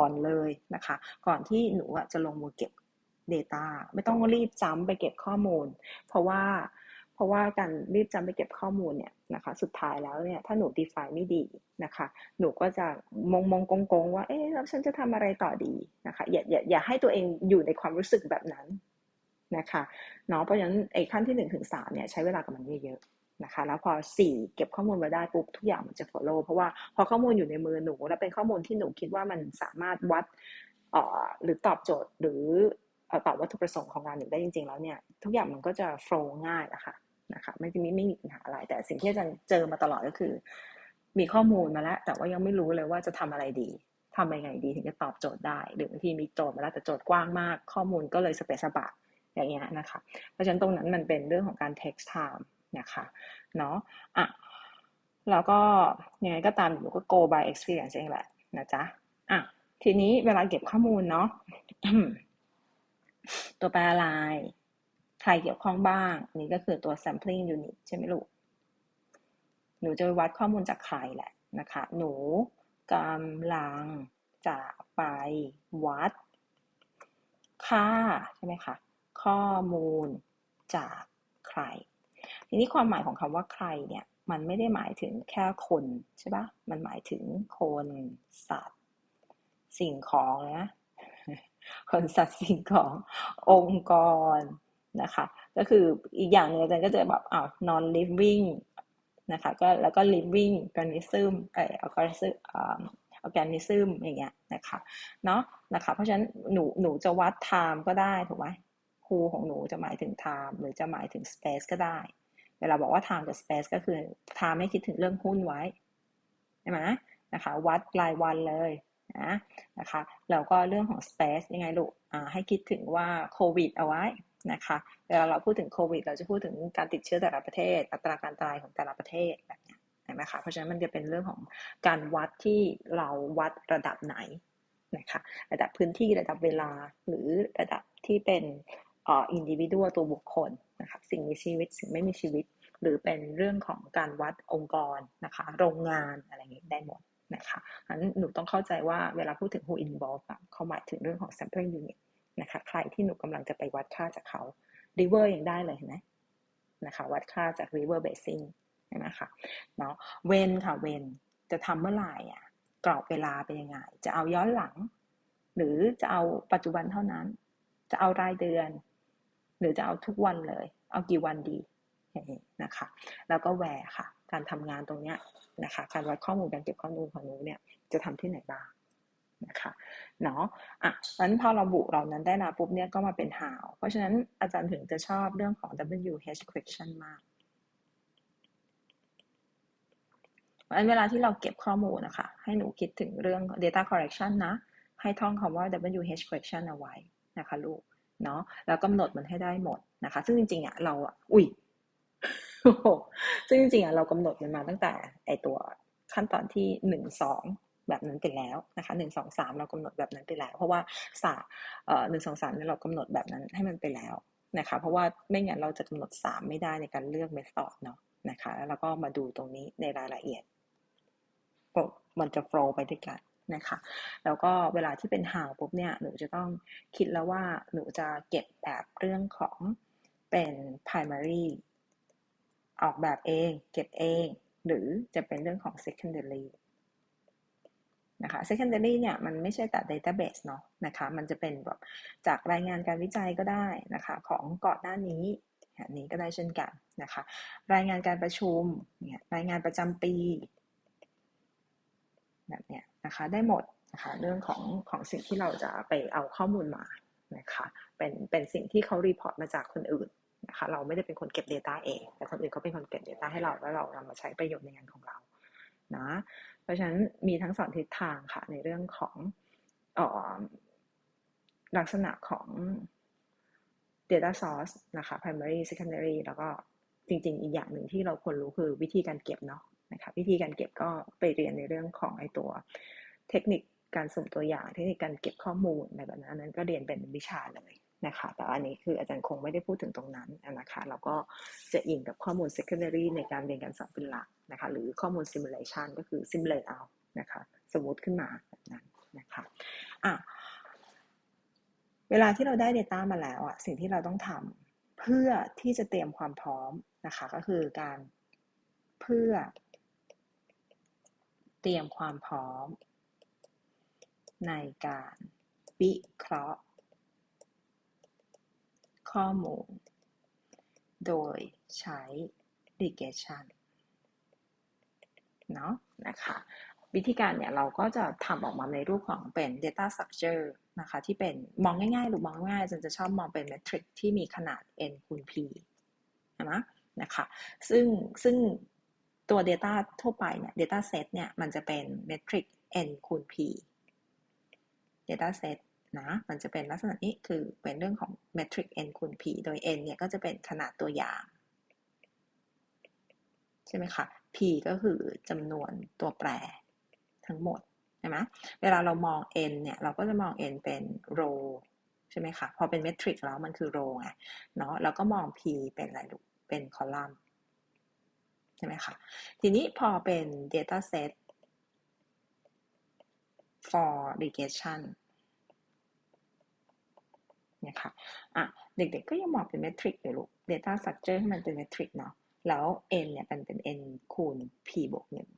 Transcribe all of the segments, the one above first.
่อนเลยนะคะ ก่อนที่หนูจะลงมือเก็บ Data ไม่ต้องรีบจ้ำไปเก็บข้อมูล เพราะว่าเพราะว่าการรีบจำไปเก็บข้อมูลเนี่ยนะคะสุดท้ายแล้วเนี่ยถ้าหนู define ไม่ดีนะคะ หนูก็จะมองมองกงกงว่าเอ๊ะแล้วฉันจะทำอะไรต่อดีนะคะอย่าอย่าอย่าให้ตัวเองอยู่ในความรู้สึกแบบนั้นนะคะเนาะเพราะฉะนั้นไอ้ขั้นที่1นถึงสเนี่ยใช้เวลากับมันเยอะๆ นะคะแล้วพอ 4 เก็บข้อมูลมาได้ปุ๊บทุกอย่างมันจะ follow เพราะว่าพอข้อมูลอยู่ในมือหนู และเป็นข้อมูลที่หนูคิดว่ามันสามารถวัดหรือตอบโจทย์หรือตอบวัตถุประสงค์ของงานหนูได้จริง ๆ แล้วเนี่ยทุกอย่างมันก็จะ flow ง่ายนะคะนะคะไม่ไม่ไม่มีปัญหาอะไร แต่สิ่งที่อาจารย์เจอมาตลอดก็คือ มีข้อมูลมาแล้ว แต่ว่ายังไม่รู้เลยว่าจะทำอะไรดีทำยังไงดีถึงจะตอบโจทย์ได้ หรือบางทีมีโจทย์มาแล้วแต่โจทย์กว้างมาก ข้อมูลก็เลยสเปซสปะอย่างเงี้ยนะคะ เพราะฉะนั้นตรงนั้นมันเป็นเรื่องของการ take time นะคะเนาะอะแล้วก็ยังไงก็ตามหนูก็ go by experience เองแหละนะจ๊ะอะทีนี้เวลาเก็บข้อมูลเนาะตัวแปรอะไรใครเกี่ยวข้องบ้าง นี่ก็คือตัว sampling unit ใช่ไหมลูก หนูจะวัดข้อมูลจากใครแหละนะคะ หนูกำลังจะไปวัด ค่าใช่ไหมคะ ข้อมูลจากใคร ทีนี้ความหมายของคำว่าใครเนี่ย มันไม่ได้หมายถึงแค่คนใช่ปะมันหมายถึงคนสัตว์ สิ่งของนะคนสัตว์สิ่งขององค์กรนะคะ ก็คืออีกอย่างหนึ่งอาจารย์ก็จะแบบอ้าว non living นะคะก็แล้วก็ living organism เอ่อ organism อ่า organism อย่างเงี้ยนะคะเนาะนะคะเพราะฉะนั้นหนูหนูจะวัด time ก็ได้ถูกไหมครูของหนูจะหมายถึง time หรือจะหมายถึง space ก็ได้ เวลาบอกว่า time กับ space ก็คือ time ไม่คิดถึงเรื่องหุ้นไว้ใช่ไหมนะคะ วัดรายวันเลยนะนะคะแล้วก็เรื่องของ space ยังไงลูกให้คิดถึงว่าโควิดเอาไว้นะคะเวลาเราพูดถึงโควิด เราจะพูดถึงการติดเชื้อแต่ละประเทศ อัตราการตายของแต่ละประเทศแบบนี้เห็นไหมคะเพราะฉะนั้นมันจะเป็นเรื่องของการวัดที่เราวัดระดับไหนนะคะระดับพื้นที่ระดับเวลาหรือระดับที่เป็น อินดิวิวตัวบุคคลนะคะสิ่งมีชีวิตสิ่งไม่มีชีวิต หรือเป็นเรื่องของการวัดองค์กรนะคะโรงงานอะไรอย่างนี้ได้หมดนะคะงั้นหนูต้องเข้าใจว่าเวลาพูดถึง who involved เขาหมายถึงเรื่องของ sampling unit นะคะใครที่หนูกำลังจะไปวัดค่าจากเขา river ยังได้เลยเห็นไหมนะคะวัดค่าจาก river basin นไหมคะเนาะเวนค่ะเวนจะทำเมื่อไหร่อะกรอบเวลาเป็นยังไง จะเอาย้อนหลัง หรือจะเอาปัจจุบันเท่านั้น จะเอารายเดือน หรือจะเอาทุกวันเลย เอากี่วันดีนะคะ แล้วก็แวร์ค่ะ การทำงานตรงเนี้ยนะคะ การวัดข้อมูลการเก็บข้อมูลของหนูเนี่ยจะทำที่ไหนบ้างนะคะเนาะอะนั้นพอเราบุเรานั้นได้มาปุ๊บเนี่ยก็มาเป็น how เพราะฉะนั้นอาจารย์ถึงจะชอบเรื่องของ WH question มากอันเวลาที่เราเก็บข้อมูลนะคะ ให้หนูคิดถึงเรื่อง data correction นะ ให้ท่องคำว่า WH question เอาไว้นะคะลูก เนาะแล้วกำหนดมันให้ได้หมดนะคะ ซึ่งจริงๆอะเราอุ้ยซึ่งจริงๆอะเรากำหนดมันมาตั้งแต่ไอตัวขั้นตอนที่หนึ่งสองแบบนั้นไปแล้วนะคะหนึ่งสองสามเรากำหนดแบบนั้นไปแล้ว เพราะว่าสาหนึ่งสองสามเนี่ยเรากำหนดแบบนั้นให้มันไปแล้วนะคะ เพราะว่าไม่งั้นเราจะกำหนดสามไม่ได้ในการเลือกเมธอดเนาะนะคะแล้วก็มาดูตรงนี้ในรายละเอียดมันจะโฟล์ไปด้วยกัน นะคะ แล้วก็เวลาที่เป็นห่าวปุ๊บเนี่ยหนูจะต้องคิดแล้วว่าหนูจะเก็บแบบเรื่องของเป็น primary ออกแบบเองเก็บเอง หรือจะเป็นเรื่องของ secondary นะคะ secondary เนี่ยมันไม่ใช่แต่ database เนาะนะคะมันจะเป็นแบบจากรายงานการวิจัยก็ได้นะคะของก่อนหน้านี้อันนี้ก็ได้เช่นกันนะคะ รายงานการประชุมเนี่ยรายงานประจำปีแบบเนี้ย นะคะได้หมดนะคะเรื่องของของสิ่งที่เราจะไปเอาข้อมูลมานะคะเป็นเป็นสิ่งที่เขารีพอร์ตมาจากคนอื่นนะคะเราไม่ได้เป็นคนเก็บ Data เอง แต่คนอื่นเขาเป็นคนเก็บ Data ให้เราแล้วเรานำมาใช้ประโยชน์ในงานของเรานะเพราะฉะนั้นมีทั้งสองทิศทางค่ะในเรื่องของอลักษณะของ data source นะคะ primary secondary แล้วก็จริงๆ อีกอย่างหนึ่งที่เราควรรู้คือวิธีการเก็บเนาะ นะคะวิธีการเก็บก็ไปเรียนในเรื่องของไอตัวเทคนิคการสุ่มตัวอย่างเทคนิคการเก็บข้อมูลอะไรแบบนั้นนั้นก็เรียนเป็นวิชาเลยนะคะแต่อันนี้คืออาจารย์คงไม่ได้พูดถึงตรงนั้นนะคะเราก็จะอิงกับข้อมูล secondary ในการเรียนการสอนเป็นหลักนะคะหรือข้อมูล simulation ก็คือ simulate เอานะคะสมมติขึ้นมาแบบนั้นนะคะอะเวลาที่เราได้ Data มาแล้วอะสิ่งที่เราต้องทำเพื่อที่จะเตรียมความพร้อมนะคะก็คือการเพื่อ เตรียมความพร้อม ในการวิเคราะห์ ข้อมูล โดยใช้ regression เนาะนะคะวิธีการเนี่ยเราก็จะทำออกมาในรูปของเป็น data structure นะคะที่เป็นมองง่ายๆหรือมองง่ายๆจนจะชอบมองเป็น metric ที่มีขนาด n คูณ p นะนะคะซึ่งซึ่ง ตัว data ทั่วไปเนี่ย data set เนี่ยมันจะเป็น metric n คูณ p data set นะมันจะเป็นลักษณะนี้คือเป็นเรื่องของ metric n คูณ p โดย n เนี่ยก็จะเป็นขนาดตัวอย่าง ใช่ไหมคะ p ก็คือจำนวนตัวแปรทั้งหมดใช่ไหมเวลาเรามอง n เนี่ยเราก็จะมอง n เป็น row ใช่ไหมคะ พอเป็น metric แล้วมันคือ row ไงเนาะเราก็มอง p เป็นอะไรลูกเป็นคอลัมน์ ใช่ไหมคะทีนี้พอเป็น data set for regression เนี่ยค่ะอะ เด็กๆก็ยังมองเป็นเมทริกอยู่ลูก data structure ให้มันเป็นเมทริกเนาะ แล้ว n เนี่ยเป็นเป็น n คูณ p บวกหนึ่ง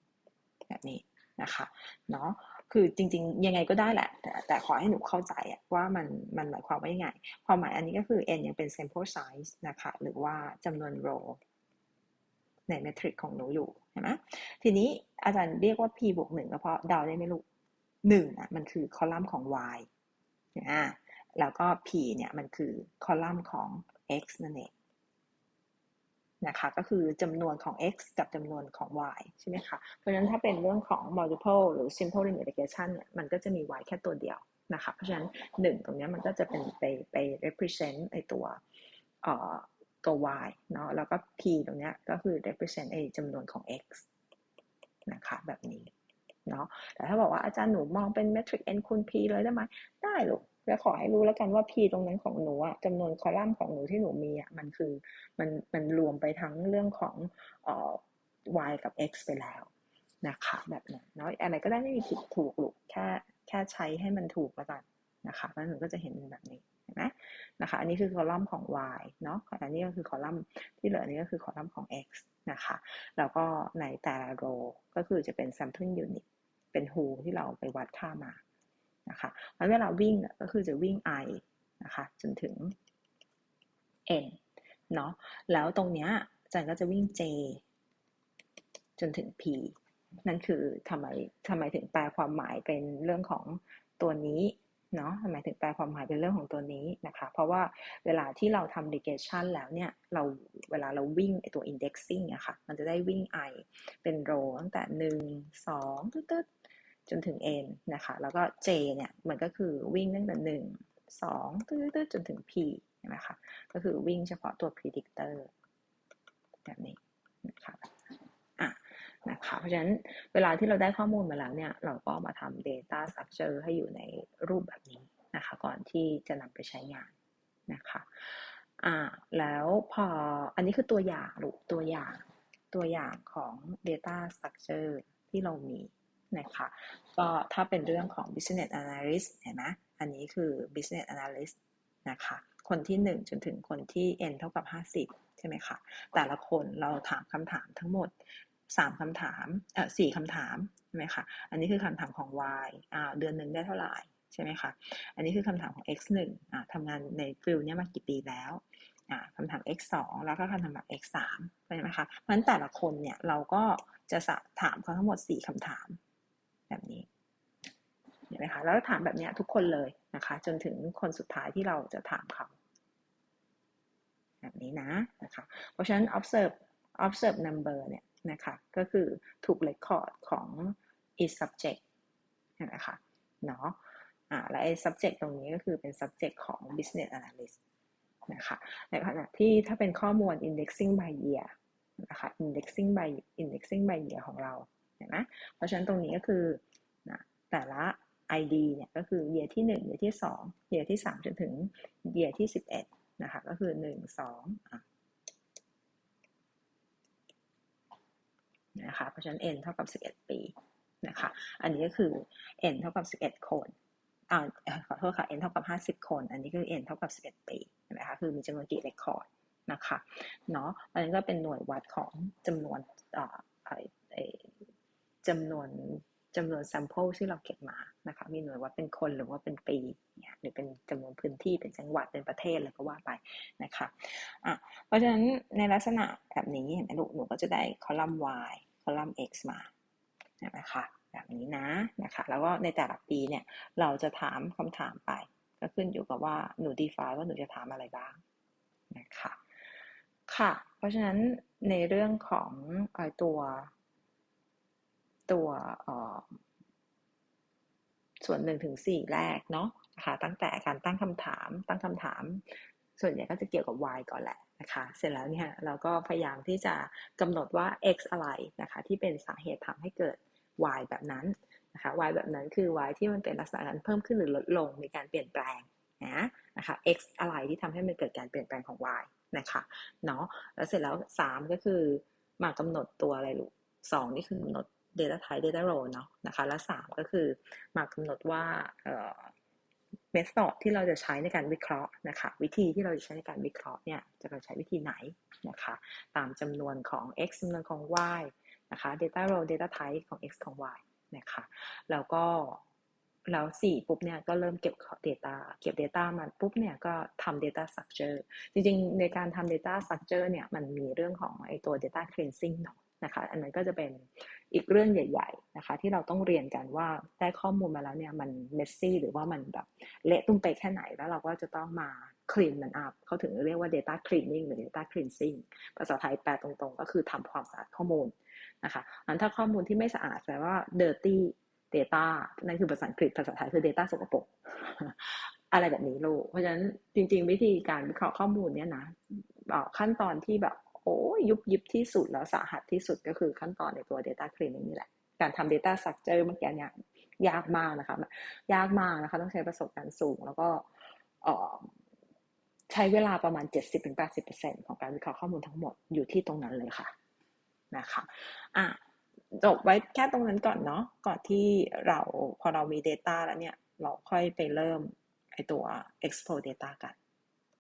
แบบนี้นะคะเนาะคือจริงๆ ยังไงก็ได้แหละ แต่แต่ขอให้หนูเข้าใจว่ามันมันหมายความว่ายังไง ความหมายอันนี้ก็คือ n ยังเป็น sample size นะคะ หรือว่าจำนวน row ในเมทริกของหนูอยู่เห็นไหมทีนี้อาจารย์เรียกว่า p บวกหนึ่งเพราะเดาได้ไหมลูกหนึ่งอะมันคือคอลัมน์ของ y อ่าแล้วก็ p เนี่ยมันคือคอลัมน์ของ x นั่นเองนะคะก็คือจำนวนของ x กับจำนวนของ y ใช่ไหมคะ เพราะฉะนั้นถ้าเป็นเรื่องของ multiple หรือ simple linear regression เนี่ยมันก็จะมี y แค่ตัวเดียวนะคะ เพราะฉะนั้น 1 ตรงนี้มันก็จะเป็นไปไป represent ไอตัวเอ่อ ตัว y เนาะแล้วก็ p ตรงนี้ก็คือ represent ไอจำนวนของ x นะคะแบบนี้เนาะแต่ถ้าบอกว่าอาจารย์หนูมองเป็น metric n คูณ p เลยได้ไหมได้ลูกแล้วขอให้รู้แล้วกันว่า p ตรงนั้นของหนูอะจำนวนคอลัมน์ของหนูที่หนูมีอะมันคือมันมันรวมไปทั้งเรื่องของเอ่อ y กับ x ไปแล้วนะคะแบบนั้นเนาะอะไรก็ได้ไม่มีผิดถูกลูกแค่แค่ใช้ให้มันถูกแล้วกันนะคะแล้วหนูก็จะเห็นแบบนี้ นไหมนะคะ อันนี้คือคอลัมน์ของ y เนาะอันนี้ก็คือคอลัมน์ที่เหลือนี้ก็คือคอลัมน์ของ x นะคะ แล้วก็ในแต่ละโรก็คือจะเป็น sampling unit เป็น who ที่เราไปวัดค่ามานะคะแล้วเวลาวิ่งก็คือจะวิ่ง i นะคะจนถึง n เนาะแล้วตรงเนี้ยจันก็จะวิ่ง j จนถึง p นั่นคือทำไมทำไมถึงแปลความหมายเป็นเรื่องของตัวนี้ เนาะทำไมถึงแปลความหมายเป็นเรื่องของตัวนี้นะคะ เพราะว่าเวลาที่เราทำ regression แล้วเนี่ย เราเวลาเราวิ่งไอตัว indexing อะคะ่ะ มันจะได้วิ่ง i เป็นโรตั้งแต่ 1 2ตึ๊ดจนถึง n นะคะ แล้วก็ j เนี่ย มันก็คือวิ่งตั้งแต่ 1 2ตื้อๆจนถึง p ใช่ไหมคะ ก็คือวิ่งเฉพาะตัว predictor แบบนี้นะคะ นะคะเพราะฉะนั้นเวลาที่เราได้ข้อมูลมาแล้วเนี่ย เราก็มาทำ data structure ให้อยู่ในรูปแบบนี้นะคะ ก่อนที่จะนำไปใช้งานนะคะอ่าแล้วพออันนี้คือตัวอย่างหรือตัวอย่างตัวอย่างของ data structure ที่เรามีนะคะก็ถ้าเป็นเรื่องของ business analyst เห็นไหมอันนี้คือ business analyst นะคะคนที่ 1 จนถึงคนที่ n เท่ากับ 50 ใช่ไหมคะ แต่ละคนเราถามคำถามทั้งหมด 3คำถามเอ่อ4คำถามใช่ไหมคะอันนี้คือคำถามของ y อ่าเดือนหนึ่งได้เท่าไหร่ใช่ไหมคะอันนี้คือคำถามของ x 1อ่าทำงานในฟิลเนี้มากี่ปีแล้วอ่าคำถาม x 2แล้วก็คำถามแบบ x 3ใช่ไหมคะเพราะฉะนั้นแต่ละคนเนี่ยเราก็จะถามเขาทั้งหมด 4คำถามแบบนี้เห็นไหมคะแล้วถามแบบนี้ทุกคนเลยนะคะ จนถึงคนสุดท้ายที่เราจะถามเขาแบบนี้นะนะคะเพราะฉะนั้น observe observe number เนี่ย นะคะก็คือถูก record ของ is subject นไหมคะเนาะอ่าและไอ้ subject ตรงนี้ก็คือเป็น subject ของ business analyst นะคะในขณะที่ถ้าเป็นข้อมูล indexing by year นะคะ indexing by indexing by year ของเราเห็นไหมเพราะฉะนั้นตรงนี้ก็คือนะแต่ละ ID เนี่ยก็คือ year ที่ 1 year ที่ 2 year ที่ 3 จนถึง year ที่ 11 นะคะก็คือ 1 2อะ นะคะเพราะฉะนั้น n เท่ากับ 11 ปีนะคะอันนี้ก็คือ n เท่ากับ 11 คนอ่าขอโทษค่ะ n เท่ากับ 50 คน อันนี้คือ n เท่ากับ 11 ปีเห็นไหมคะคือมีจำนวนกี่เรคคอร์ดนะคะเนาะอันนี้ก็เป็นหน่วยวัดของจำนวนอ่าจำนวน จำนวน sample ที่เราเก็บมานะคะ มีหน่วยวัดเป็นคนหรือว่าเป็นปีเนี่ยหรือเป็นจำนวนพื้นที่เป็นจังหวัดเป็นประเทศอะไรก็ว่าไปนะคะอะเพราะฉะนั้นในลักษณะแบบนี้เห็นไหมลูกหนูก็จะได้คอลัมน์ y คอลัมน์ x มานไหมคะแบบนี้นะนะคะแล้วก็ในแต่ละปีเนี่ยเราจะถามคำถามไป ก็ขึ้นอยู่กับว่าหนู define ว่าหนูจะถามอะไรบ้างนะคะค่ะ เพราะฉะนั้นในเรื่องของตัว ตัวส่วนหนึ่งถึงสี่แรกเนาะนะคะตั้งแต่การตั้งคำถาม ตั้งคำถาม ส่วนใหญ่ก็จะเกี่ยวกับ y ก่อนแหละนะคะ เสร็จแล้วเนี่ยเราก็พยายามที่จะกำหนดว่า x อะไรนะคะ ที่เป็นสาเหตุทำให้เกิด y แบบนั้นนะคะ y แบบนั้นคือ y ที่มันเป็นลักษณะการเพิ่มขึ้นหรือลดลงมีการเปลี่ยนแปลงนะนะคะ x อะไรที่ทำให้มันเกิดการเปลี่ยนแปลงของ y นะคะเนาะแล้วเสร็จแล้ว 3 ก็คือมากำหนดตัวอะไรลูก2นี่คือกำหนด Data Type Data Row เนาะนะคะและ 3 ก็คือมากำหนดว่าเมธอดที่เราจะใช้ในการวิเคราะห์นะคะวิธีที่เราจะใช้ในการวิเคราะห์เนี่ยจะใช้วิธีไหนนะคะตามจำนวนของ x จำนวนของ y นะคะ data row data type ของ x ของ y นะคะแล้วก็แล้วสี่ปุ๊บเนี่ยก็เริ่มเก็บ Data เก็บ Data มาปุ๊บเนี่ยก็ทำ Data Structure จริงๆ ในการทำ Data Structure เนี่ยมันมีเรื่องของไอตัว Data Cleansing เนาะ นะคะ อันนั้นก็จะเป็นอีกเรื่องใหญ่ ๆ นะคะ ที่เราต้องเรียนกันว่าได้ข้อมูลมาแล้วเนี่ยมันเมสซี่หรือว่ามันแบบเละตุ้มไปแค่ไหนแล้วเราก็จะต้องมาคลีนมันอัพเขาถึงเรียกว่า data cleaning หรือ data cleansing ภาษาไทยแปลตรงๆ ก็คือทำความสะอาดข้อมูลนะคะอันถ้าข้อมูลที่ไม่สะอาดแปลว่า dirty data นั่นคือภาษาอังกฤษภาษาไทยคือ data สกปรกอะไรแบบนี้ลูกเพราะฉะนั้นจริง ๆ วิธีการวิเคราะห์ข้อมูลเนี่ยนะขั้นตอนที่แบบ โอ้ยุบยิบที่สุดแล้วสาหัสที่สุดก็คือขั้นตอนในตัว Data Cleaning นี่แหละ การทำ Data Structure เมื่อกี้เนี่ยยากมากนะคะยากมากนะคะ ต้องใช้ประสบการณ์สูง แล้วก็ใช้เวลาประมาณ 70-80%ของการวิเคราะห์ข้อมูลทั้งหมดอยู่ที่ตรงนั้นเลยค่ะนะคะอะจบไว้แค่ตรงนั้นก่อนเนาะก่อนที่เราพอเรามี Data แล้วเนี่ย เราค่อยไปเริ่มไอตัว export data กัน